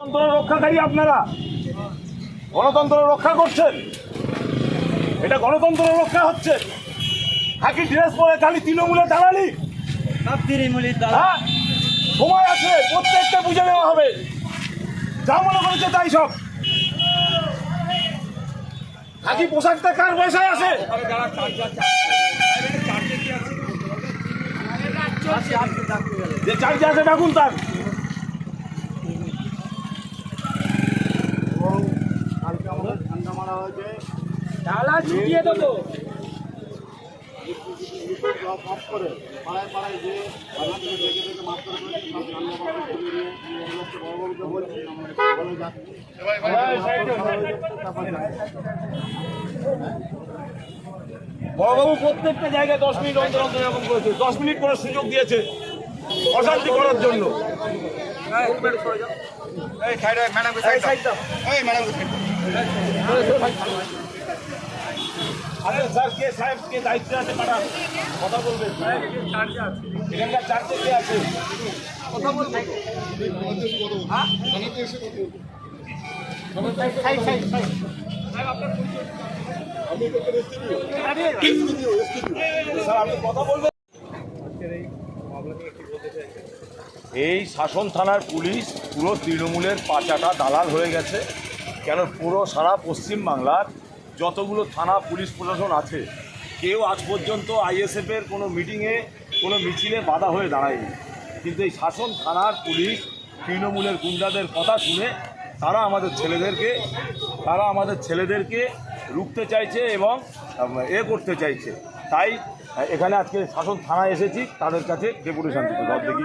গণতন্ত্র রক্ষাকারী আপনারা? গণতন্ত্র রক্ষা করছেন? এটা গণতন্ত্র রক্ষা হচ্ছে। খাকি ড্রেস পরে খালি তৃণমূলের দল হ্যাঁ? সময় আছে প্রত্যেকটা বুঝে নেওয়া হবে। যা মনে করেছে তাই সব। খাকি পোশাকটা কার পয়সায় আছে যে চার্জে আছে ডাকুন তার। এবং কালকে আমাদের ঠান্ডা মারা হয়েছে। ডালা ঝুঁকিয়ে দেবো। করে পাড়ায় পাড়ায় যে ডেকে ডেকে। বড়বাবু প্রত্যেকটা জায়গায় দশ মিনিট অন্তর অন্তর এরকম করেছে। দশ মিনিট করে সুযোগ দিয়েছে অশান্তি করার জন্য। আরে স্যার কে সাহেব কে দায়িত্বে আছে? কথা বলবেন এখানকার চার্জে কে আছে? কথা বলবেন। এই শাসন থানার পুলিশ পুরো তৃণমূলের পাচাটা দালাল হয়ে গেছে। কেন পুরো সারা পশ্চিম বাংলার যতগুলো থানা, পুলিশ প্রশাসন আছে, কেউ আজ পর্যন্ত আইএসএফের কোনো মিটিংয়ে কোনো মিছিলে বাধা হয়ে দাঁড়ায়নি। কিন্তু এই শাসন থানার পুলিশ, তৃণমূলের গুন্ডাদের কথা শুনে তারা আমাদের ছেলেদেরকে, তারা আমাদের ছেলেদেরকে রুখতে চাইছে এবং এ করতে চাইছে। তাই, এখানে আজকে শাসন থানায় এসেছি, তাদের কাছে ডেপুটেশন দিতে দেখি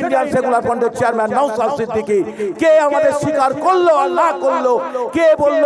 ইন্ডিয়ান সেকুলার ফ্রন্টের চেয়ারম্যান নওসাদ সিদ্দিকী কে আমাদের স্বীকার করল আর না করল? কে বলল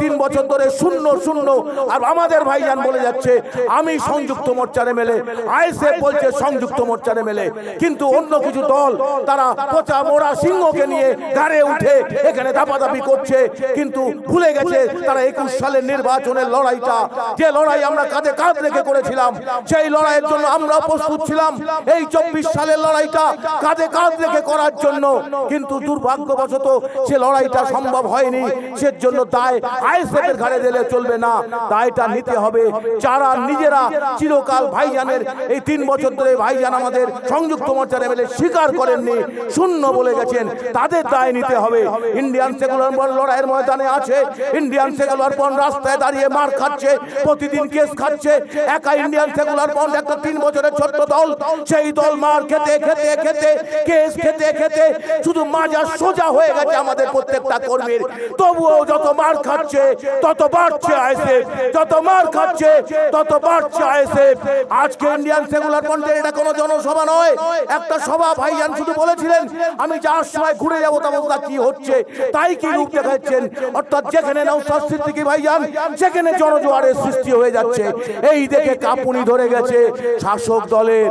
তিন বছর ধরে শূন্য শূন্য? আর আমাদের ভাইজান বলে যাচ্ছে, আমি সংযুক্ত মোর্চারে মেলে আইএসএফ বলছে সংযুক্ত মোর্চারে মেলে কিন্তু অন্য কিছু দল, তারা পচা মোড়া সিংহকে নিয়ে গাড়ে উঠে এখানে দাপাদাপি করছে। কিন্তু ভুলে গেছে তারা একুশ সালের নির্বাচনের লড়াইটা। যে লড়াই আমরা কাঁধে কাঁধ রেখে করেছিলাম, সেই লড়াইয়ের জন্য আমরা প্রস্তুত ছিলাম। এই চব্বিশ সালের লড়াইটা কাঁধে কাঁধ রেখে করার জন্য। কিন্তু দুর্ভাগ্যবশত সে লড়াইটা সম্ভব হয়নি। সেজন্য দায় আইএসএফ এর ঘাড়ে দিলে চলবে না। দায়টা নিতে হবে যারা নিজেরা চিরকাল ভাইজানের এই তিন বছর ধরে ভাইজান আমাদের সংযুক্ত মোর্চার এমএলএ স্বীকার করেননি, শূন্য বলে গেছেন। তাদের দায় নিতে হবে। ইন্ডিয়ান সেকুলার বল লড়াইয়ের ময়দানে আছে। ইন্ডিয়ান সেকুলার বন রাস্তায় দাঁড়িয়ে মার খাচ্ছে, প্রতিদিন কেস খাচ্ছে। একা ইন্ডিয়ান সেকুলার বন্ড একটা তিন বছরের ছোট্ট দল, সেই দল মার খেতে খেতে খেতে কেস খেতে খেতে শুধু মাজা সোজা হয়ে গেছে আমাদের প্রত্যেকটা কর্মীর। তবুও যত মার খাচ্ছে, তত বাড়ছে আইএসএফ, যত মার খাচ্ছে, তত বাড়ছে আইএসএফ। আজকে ইন্ডিয়ান সেকুলার ফ্রন্টের এটা কোনো জনসভা নয়, একটা সভা ভাইজান শুধু বলেছিলেন, আমি যার সময় ঘুরে যাব, তা অবস্থা কি হচ্ছে? তাই কি রূপ দেখাচ্ছেন? অর্থাৎ যেখানে নৌসাদ সিদ্দিকী ভাইজান, সেখানে জনজোয়ারের সৃষ্টি হয়ে যাচ্ছে। এই দেখে কাপুনি ধরে গেছে শাসক দলের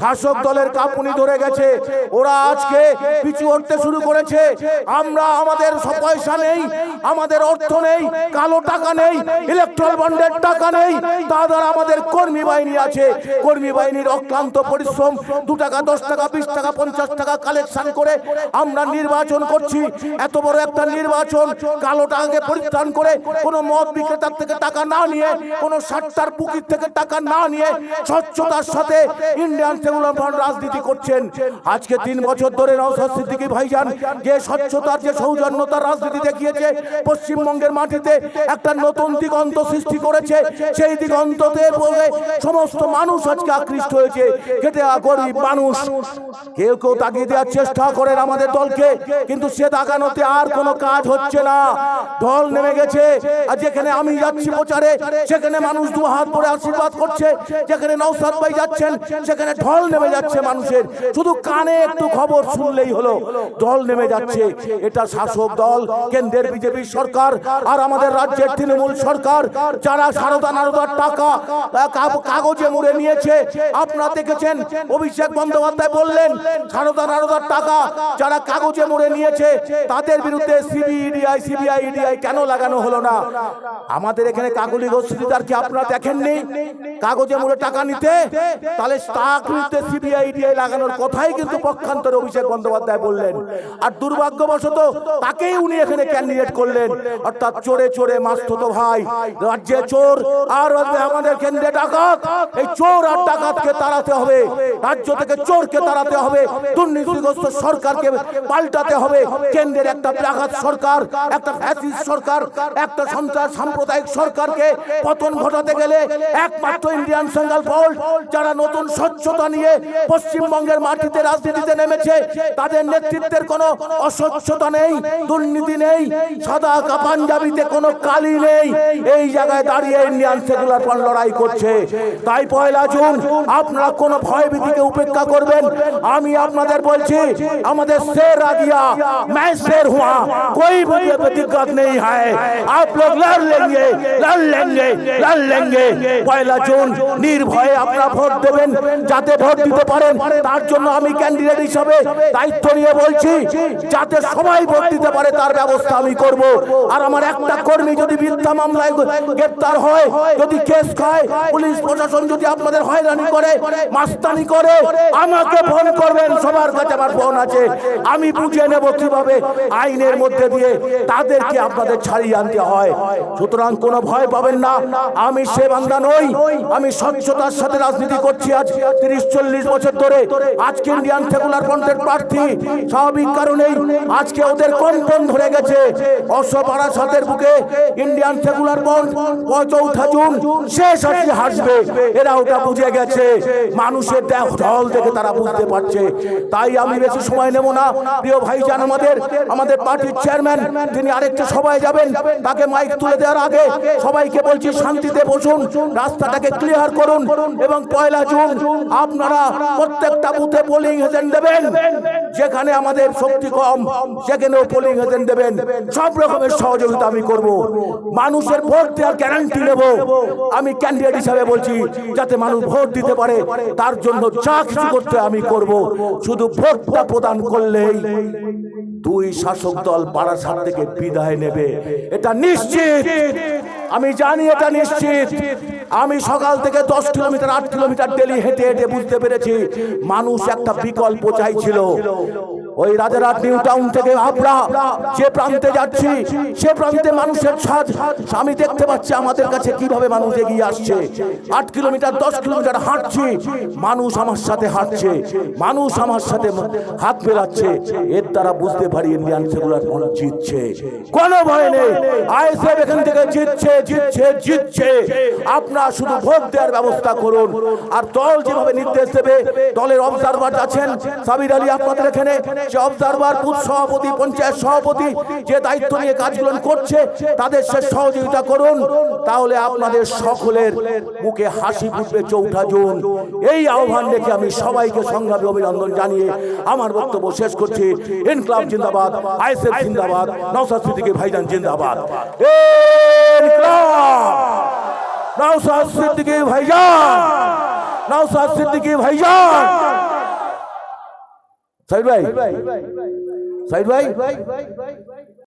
শাসক দলের কাপুনি ধরে গেছে। ওরা আজকে পিছু হটতে শুরু করেছে। আমরা আমাদের পয়সা নেই, আমাদের অর্থ নেই, কালো টাকা নেই ইলেকট্রাল বন্ডের টাকা নেই। তা দ্বারা আমাদের কর্মী বাহিনী আছে। কর্মী বাহিনীর অক্লান্ত পরিশ্রম, দু টাকা, দশ টাকা, বিশ টাকা, পঞ্চাশ টাকা কালেকশন করে আমরা নির্বাচন করছি। এত বড় একটা নির্বাচন, কালো টাকাকে পরিত্রাণ করে কোনো মদ বিক্রেতার থেকে টাকা না নিয়ে, কোনো সাতটার পুকির থেকে টাকা না নিয়ে, স্বচ্ছতার সাথে ইন্ডিয়ান ফ্রন্ট রাজনীতি করছেন। আজকে তিন বছর ধরে নওসাদ সিদ্দিকী ভাইজান যে স্বচ্ছতার, যে সৌজন্যতার রাজনীতি দেখিয়েছে, পশ্চিমবঙ্গের মাটিতে একটা নতুন দিগন্ত সৃষ্টি করেছে, সেই দিগন্ততে বলে সমস্ত মানুষ আজকে আকৃষ্ট হয়েছে। খেটে গরিব মানুষ। কেউ কেউ তাকিয়ে দেওয়ার চেষ্টা করেন আমাদের দলকে, কিন্তু সে তাকানোতে আর কোনো কাজ হচ্ছে না। দল নেমে গেছে, আর যেখানে আমি যাচ্ছি প্রচারে, সেখানে মানুষ দু হাত ধরে আশীর্বাদ করছে। যেখানে নৌসাদ ভাই যাচ্ছেন, সেখানে ঢল নেমে যাচ্ছে মানুষের। শুধু কানে একটু খবর শুনলেই হলো। দল নেমে যাচ্ছে। এটা শাসক দল, কেন্দ্রের বিজেপি সরকার আর আমাদের রাজ্যের তৃণমূল সরকার। যারা সারদা নারদার টাকা কাগজে মুড়ে নিয়েছে। আপনারা দেখেছেন, অভিষেক বন্দ্যোপাধ্যায় বললেন, সারদা নারদার টাকা যারা কাগজে মুড়ে নিয়েছে, তাদের বিরুদ্ধে সিবিআই সিবিআই, ইডিআই কেন লাগানো হলো না? আমাদের এখানে কাগলি গোষ্ঠীদার কি আপনারা দেখেননি? কাগজে মুড়ে টাকা নিতে? তাহলে তার বিরুদ্ধে সিবিআই, ইডিআই লাগানোর কথাই কিন্তু পক্ষান্তরে অভিষেক বন্দ্যোপাধ্যায় বললেন, আর দুর্ভাগ্যবশত তাকেই উনি এখানে ক্যান্ডিডেট করলেন। অর্থাৎ চোরে চোরে মাস্ততো ভাই, রাজ্যে চোর আর আমাদের কেন্দ্রে ডাকাত এই চোর আর ডাকাতকে তাড়াতে হবে, রাজ্য থেকে চোরকে তাড়াতে হবে, দুর্নীতিগ্রস্ত সরকারকে পাল্টাতে হবে। কেন্দ্রের একটা ডাকাত সরকার, একটা ফ্যাসিস্ট সরকার, একটা সন্ত্রাস সাম্প্রদায়িক সরকারকে পতন ঘটাতে গেলে একমাত্র ইন্ডিয়ান সেন্ট্রাল ফল্ট যারা নতুন স্বচ্ছতা নিয়ে পশ্চিমবঙ্গের মাটিতে রাজনীতিতে নেমেছে তাদের নেতৃত্বের কোনো অস্বচ্ছতা নেই দুর্নীতি নেই সাদা কা পাঞ্জাবিতে কোনো কালি নেই এই জায়গায় দাঁড়িয়ে ইন্ডিয়ান সেকুলার ফ্রন্ট লড়াই করছে তাই পয়লা জুন আপনারা কোনো ভয়ভীতিকে উপেক্ষা করবেন আমি আপনাদের বলছি আমাদের শের आ गया मैं शेर हुआ कोई मुझे दिक्कत नहीं है आप लोग लड़ लेंगे लड़ लेंगे लड़ लेंगे পয়লা জুন নির্ভয়ে আপনারা ভোট দেবেন যাতে ভোট দিতে পারেন তার জন্য আমি ক্যান্ডিডেট হিসাবে দায়িত্ব নিয়ে বলছি, যাতে সবাই ভোট দিতে পারে, তার ব্যবস্থা আমি করব। আর আমার একটা কর্মী যদি মিথ্যা মামলায় গ্রেপ্তার হয়, যদি কেস খায়, পুলিশ প্রশাসন যদি আপনাদের হয়রানি করে, মাস্তানি করে, আমাকে ফোন করবেন, সবার কাছে আমার ফোন আছে। আমি বুঝে নেব কীভাবে আইনের মধ্যে দিয়ে তাদেরকে আপনাদের ছাড়িয়ে আনতে হয়। সুতরাং কোনো ভয় পাবেন না। আমি সে বান্দা নই। আমি স্বচ্ছতার সাথে রাজনীতি করছি আজ, তিরিশ চল্লিশ বছর ধরে। আজকে ইন্ডিয়ান সেকুলার ফ্রন্টের প্রার্থী, স্বাভাবিক কারণেই আজকে ওদের কম্পন ধরে গেছে। অশ্বপাড়া সাথের বুকে ইন্ডিয়ান সেকুলার ফ্রন্ট চৌঠা জুন, শেষ আজকে হাসবে। এরা ওটা বুঝে গেছে। মানুষের দেহ ঢল দেখে তারা বুঝতে পারছে। তাই আমি বেশি সময় নেব না। প্রিয় ভাইজান আমাদের আমাদের পার্টির চেয়ারম্যান, তিনি আরেকটা সভায় যাবেন। তাকে মাইক তুলে দেওয়ার আগে সবাইকে বলছি শান্তিতে বসুন, রাস্তাটাকে ক্লিয়ার করুন। এবং পয়লা জুন, আপনারা প্রত্যেকটা বুথে পোলিং এজেন্ট দেবেন। যেখানে আমাদের শক্তি কম, সেখানেও পোলিং এজেন্ট দেবেন। সব রকমের সহযোগিতা আমি করব। মানুষের ভোট দেওয়ার গ্যারান্টি নেব। আমি ক্যান্ডিডেট হিসাবে বলছি, যাতে মানুষ ভোট দিতে পারে, তার জন্য যা কিছু করতে আমি করব। শুধু ভোটটা প্রদান করলেই দুই শাসক দল বারাসাত থেকে বিদায় নেবে। এটা নিশ্চিত। আমি জানি এটা নিশ্চিত। আমি সকাল থেকে দশ কিলোমিটার, আট কিলোমিটার ডেলি হেঁটে হেঁটে বুঝতে পেরেছি। মানুষ একটা বিকল্প চাইছিল। ওই রাজারহাট নিউ টাউন থেকে হাবড়া যে প্রান্তে যাচ্ছি, সে প্রান্তে মানুষের সাজ আমি দেখতে পাচ্ছি আমাদের কাছে কীভাবে মানুষ এগিয়ে আসছে। আট কিলোমিটার, দশ কিলোমিটার হাঁটছি, মানুষ আমার সাথে হাঁটছে, মানুষ আমার সাথে হাত মেলাচ্ছে। এর দ্বারা বুঝতে পারি ইন্ডিয়ান সেকুলার ফ্রন্ট জিতছে। কোনো ভয় নেই। আইএসএফ এখান থেকে জিতছে জিতছে জিতছে। আপনারা শুধু ভোট দেওয়ার ব্যবস্থা করুন। আর দল যেভাবে নির্দেশ দেবে, দলের অবজারভার আছেন সাবির আলী আপনাদের এখানে। যে অবজারভার বুথ সভাপতি, পঞ্চায়েত সভাপতি যে দায়িত্ব নিয়ে কাজগুলো করছে, তাদের সে সহযোগিতা করুন। তাহলে আপনাদের সকলের মুখে হাসি ফুটবে চৌঠা জুন। এই আহ্বান রেখে আমি সবাইকে সংগ্রামী অভিনন্দন জানিয়ে আমার বক্তব্য শেষ করছি। ইনকলাব জিন্দাবাদ, আইএসএফ জিন্দাবাদ নওসাদ সিদ্দিকী ভাইজান জিন্দাবাদ। নওসাদ সিদ্দিকী ভাইজান! নওসাদ সিদ্দিকী ভাইজান! সাইড ভাই সাইড ভাই